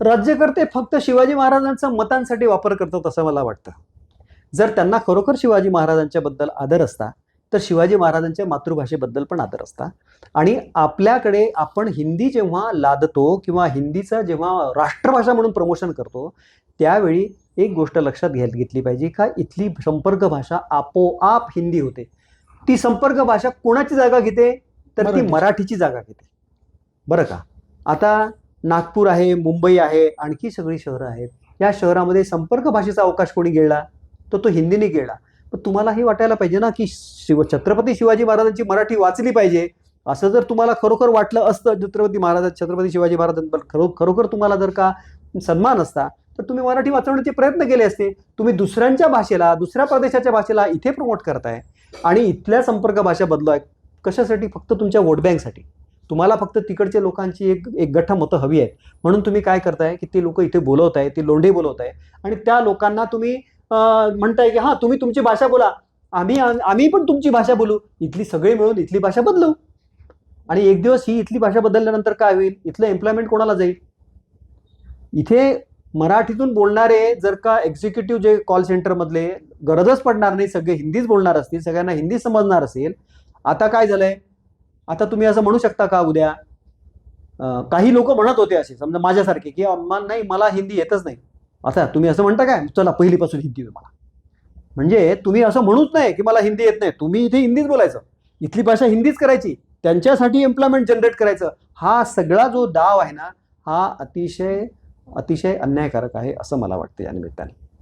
राज्यकर्ते फक्त शिवाजी महाराजांचा मतांसाठी वापर करतात असं मला वाटतं. जर त्यांना खरोखर शिवाजी महाराजांच्या बद्दल आदर असता तर शिवाजी महाराजांच्या मातृभाषेबद्दल पण आदर असता. आणि आपल्याकडे आपण हिंदी जेव्हा लादतो किंवा हिंदीचं जेव्हा राष्ट्रभाषा म्हणून प्रमोशन करतो त्यावेळी एक गोष्ट लक्षात घ्या घेतली पाहिजे का इथली संपर्क भाषा आपोआप हिंदी होते. ती संपर्क भाषा कोणाची जागा घेते? तर ती मराठी. मराठीची जागा घेते. बरं का? आता नागपूर आहे मुंबई आहे आणखी सगळी शहरं आहेत. या शहरामध्ये संपर्क भाषेचा अवकाश कोणी गेला तर तो हिंदीने गेला. पण तुम्हाला हे वाटायला पाहिजे ना की शिव छत्रपती शिवाजी महाराजांची मराठी वाचली पाहिजे. असं जर तुम्हाला खरोखर वाटलं असतं छत्रपती महाराज छत्रपती शिवाजी महाराजांबद्दल खरो खरोखर तुम्हाला जर का सन्मान असता तर तुम्ही मराठी वाचवण्याचे प्रयत्न केले असते. तुम्ही दुसऱ्यांच्या भाषेला दुसऱ्या प्रदेशाच्या भाषेला इथे प्रमोट करताय. आणि इथल्या संपर्क भाषा बदलाय कशासाठी? फक्त तुमच्या वोट बँकसाठी तुम्हाला फक्त तिकडच्या लोकांची एक एक गठ्ठा मतं हवी आहेत. म्हणून तुम्ही काय करताय की ते लोक इथे बोलवत आहे ते लोंढे बोलवत आहे आणि त्या लोकांना तुम्ही म्हणताय की हां तुम्ही तुमची भाषा बोला. आम्ही आम्ही पण तुमची भाषा बोलू. इथली सगळे मिळून इथली भाषा बदलू. आणि एक दिवस ही इथली भाषा बदलल्यानंतर काय होईल? इथलं एम्प्लॉयमेंट कोणाला जाईल? इथे मराठीतून बोलणारे जर का एक्झिक्युटिव्ह जे कॉल सेंटरमधले गरजच पडणार नाही सगळे हिंदीच बोलणार असतील सगळ्यांना हिंदी समजणार असेल. आता काय झालंय? आता तुम्ही असं म्हणू शकता का उद्या? काही लोक म्हणत होते असे समजा माझ्यासारखे की अम्मा नाही मला हिंदी येतच नाही. आता तुम्ही असं म्हणता काय? चला पहिलीपासून हिंदी येऊ मला. म्हणजे तुम्ही असं म्हणूच नाही की मला हिंदी येत नाही. तुम्ही इथे हिंदीच बोलायचं. इथली भाषा हिंदीच करायची. त्यांच्यासाठी एम्प्लॉयमेंट जनरेट करायचं. हा सगळा जो डाव आहे ना हा अतिशय अतिशय अन्यायकारक आहे असं मला वाटतं या निमित्ताने.